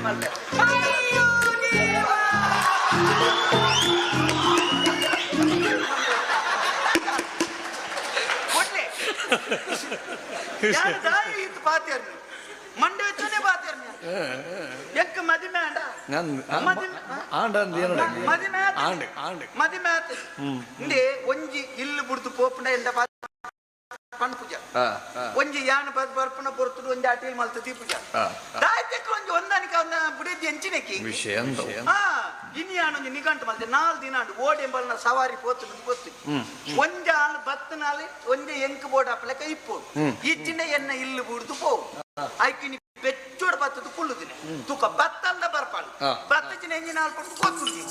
Monday ಚುನೆ ಬಾತಿರ್ನ Ekka and and. ಮದಿಮೆ ಆತ? ಇಂದೆ ಒಂಜಿ ಇಲ್ಲು ಬುಡ್ದು ಪೋಪುಂಡ ಎಂಡ ಪಣ್ ಒಂಜಿ ಯಾನ ಬದ್ ಬರ್ಪುನ ಬರ್ತುಡು ಒಂಜಿ ಅಟೇ ಮಲ್ತ ದೀಪುಜ ದಾಯ್ತೆಕ್ ಒಂಜಿ ಒಂದ ಬುಡಿದ್ದಿ ಎಂಚಿನೆಕಿ ವಿಷಯ ಎಂತ ಹಾ ಇನಿ ಯಾನೊಂಜಿ ನಿಘಂಟು ಮಲ್ತೆ ನಾಲ್ ದಿನ ಓಡಿ ಎಂಬಲ್ನ ಸವಾರಿ ಪೋತು ಗೊತ್ತು ಒಂಜ ಆಳು ಬತ್ತು ನಾಳು ಒಂಜ ಎಂಕ್ ಬೋರ್ಡ್ ಅಪ್ಲೆಕ್ಕ ಇಪ್ಪು ಇಚ್ಚಿನ ಎನ್ನ ಇಲ್ಲು ಬುಡ್ದು ಪೋವು. ಐಕಿನಿ ಬೆಚ್ಚೋಡ್ ಬತ್ತದು ಕುಳ್ಳುದಿನ ತೂಕ ಬತ್ತಂದ ಬರ್ಪಾಳು. ಬತ್ತಚಿನ ಎಂಜಿನ ಆಳು ಕೊಟ್ಟು ಗೊತ್ತುಂಡಿ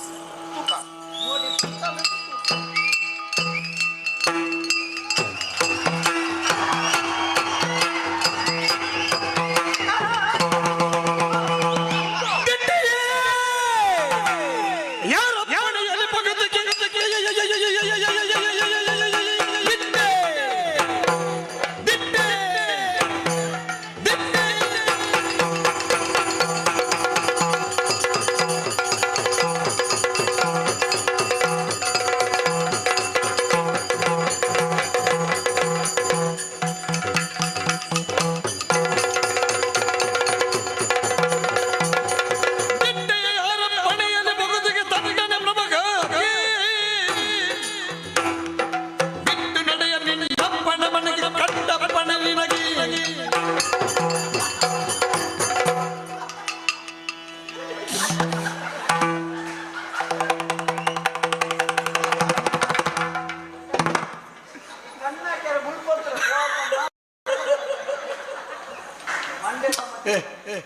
ತೂಕ. ಓಡಿ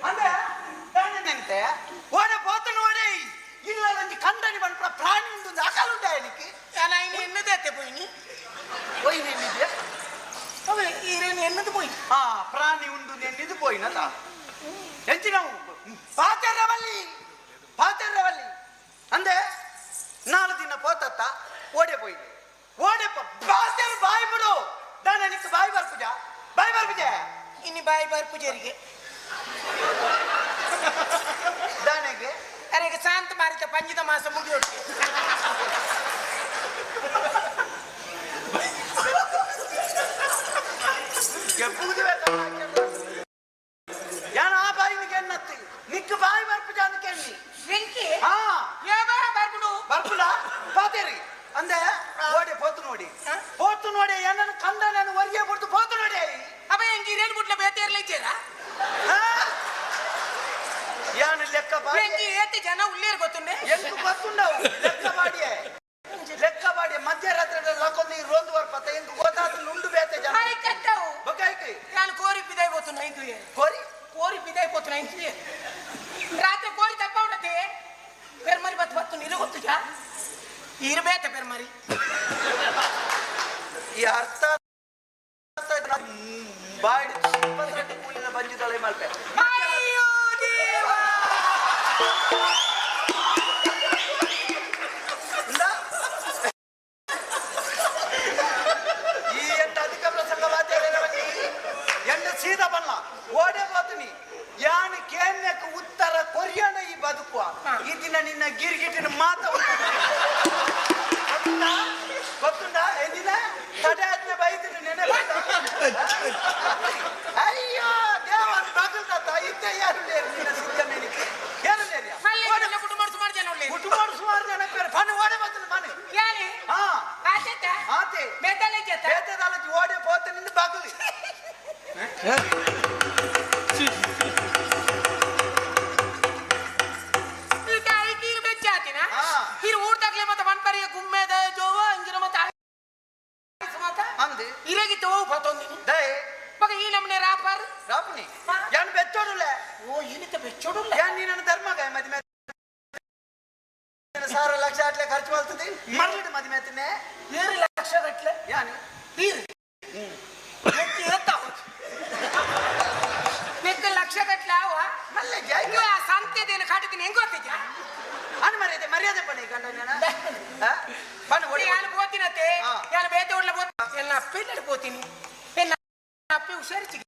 ಅಂದೆ ತಾನೆ ನೆನೆತೆ ಓಡಾಪತ ನೋಡಿ ಇಲ್ಲಿ ನನಗೆ ಕಂಡನಿ ಬಂತ ಪ್ರಾಣಿ ಇந்து ಜಾಕಲ್ ఉంటಾಯ ನಿಕ್ಕೆ ನಾನು ಐನಿ ಎನ್ನದು ಪೋಯಿನಿ. কইವಿಮಿತೆ ಅವೇ ಇರೇನ ಎನ್ನದು ಪೋಯಿ ಆ ಪ್ರಾಣಿ ಇந்து ನೆನ್ನಿದ್ಪೋಯಿನಾ ತಾ ಎಂಚನಾ ಪಾತರವಲ್ಲಿ ಪಾತರವಲ್ಲಿ ಅಂದೆ ನಾಲ್ಕು ದಿನ ಪೋತಾತ ಓಡಿಹೋಯಿ ಓಡಪ ಬಾಸೆರ ಬಾಯಿ ಬರು ದಾನ ನಿಕ್ಕೆ ಬಾಯಿ ಬರ್ಕು ಜಾ ಬಾಯಿ ಬರ್ಬಿಜೆ ಇನ್ನ ಬಾಯಿ ಬರ್ಕು เจ ರಿಗೆ மாசம் முடி வெட்டு ஏன்னா பாயினுக்கு என்னத்து நிக்கு பாய் பருப்பு ஜானுக்கு என்ன வெங்கி ஆ. ஏதோ பருப்புடு பருப்புடா பாத்தேரு அந்த ஓடி போத்து நோடி. போத்து நோடி என்னன்னு கந்தன் ஒரியே கொடுத்து போத்து நோடி அப்ப எங்க இரண்டு வீட்டுல பேத்தேர்ல சேரா? ರೇಣು ಬುಟ್ಲ ಬೇತೇರ್ಲ ಇದ್ದೀರಾ ಹಾ? ಏನು ಲೆಕ್ಕ ಬಾಡಿ ಎಂಕಿ ಏತಿ ಜನ ಉಳ್ಳೇರ್ ಗೊತ್ತುಂಡೆ ಎಂಟು ಗೊತ್ತುಂಡವು ಲೆಕ್ಕ ಬಾಡಿ ಲೆಕ್ಕ ಬಾಡಿ ಮಧ್ಯರಾತ್ರಿ ಲಕ್ಕೊಂದು ಈ ರೋಂದು ಬರ್ಪತ್ತ ಎಂಕು ಗೊತ್ತಾದ ಉಂಡು ಬೇತೆ ಜನ ಹಾಯ್ ಕಟ್ಟವು ಬೊಕಾಯ್ಕಿ ನಾನು ಕೋರಿ ಪಿದಾಯ್ పోతున్నా ఇంట్లో ಕೋರಿ కోరి పిదాయి పోతున్నా ఇంట్లో రాత్రి కోరి తప్ప ఉండదు పెరుమరి బతు బతు నీరు ಗೊತ್ತುಜಾ ಇರ್ಬೇಕ ಪೆರ್ಮರಿ ಈ ಅರ್ಥ ಬಾಡಿ ಇಪ್ಪತ್ತೆಂಟು ಕೂಲಿನ ಬಂಜಿದಳೆ ಮಲ್ಪೆ ಅಯ್ಯೋ ದೇವಾ ಇಂದ? ಈ ಎಂಟು ಅಧಿಕ ಪ್ರಸಂಗ ಮಾತಾಡಿರವನಿ ಎಂಟು ಸೀದಾ ಬಲ್ಲ ಓಡೆ ಹೋತೀನಿ ಯಾನು ಕೇನ್ಯಕ್ಕೆ ಉತ್ತರ ಕೊರಿಯನ ಈ ಬದುಕುವ. ಈ ದಿನ ನಿನ್ನ ಗಿರ್ಗಿಟ್ಟಿನ ಮಾತ ಗೊತ್ತುಂಟಾ? ಎಂದಿನ ತಡೆ ಬಾಗಲಿ ಈಗ ಐದು ಇರು ಮನೆ ಆತಿನ ಹಾ. ಇರು ಊಟಕ್ಲೆ ಮತ್ತೆ ಮನ್ಪರಿಯ ಗುಮ್ಮೆದ ಜೋವ ಅಂಜಿನ ಮತ್ತೆ ಆಯ್ತು ಮತ್ತೆ ಅಂದಿ ಇರಗಿತ್ತು ಹೋಗು ಪತ್ತೊಂದಿ ದಯ ಮಗ ಈ ನಮ್ಮನೆ ರಾಪರ್. ರಾಪನಿ ಯಾನ್ ಬೆಚ್ಚೋಡುಲ್ಲ ಓ ಇಲ್ಲಿತ ಬೆಚ್ಚೋಡುಲ್ಲ? ಯಾನ್ ನೀ ನನ್ನ ಧರ್ಮಗ ಮದ್ಮೆ ಸಾವಿರ ಲಕ್ಷ ಅಟ್ಲೆ ಖರ್ಚು ಮಾಡ್ತದೆ ಮರಳಿಡು ಮದ್ಮೆ ತಿನ್ನೆ ಏಳು ಲಕ್ಷ ಗಟ್ಲೆ ಯಾನು ತೀರು ಎತ್ತಿ ಎತ್ತಾವ ನೆಕ್ಕ ಲಕ್ಷ ಗಟ್ಲೆ ಅವ ಮಲ್ಲೆ ಜಾಯ್ ಇನ್ನು ಆ ಸಂತೆದೇನು ಕಾಟಿದ್ದೀನಿ ಹೆಂಗ್ ಗೊತ್ತಿದ್ದ ಅನ್ ಮರ್ಯಾದೆ ಮರ್ಯಾದೆ ಪಡಿ ಗಂಡ ಬಣ್ಣ ಓಡಿ ಯಾನು పోతినతే ఆ. యాను బేత ఊళ్ళో పోతి ఎన్న పిల్లలు పోతిని ఎన్న అప్పి హుషారిచి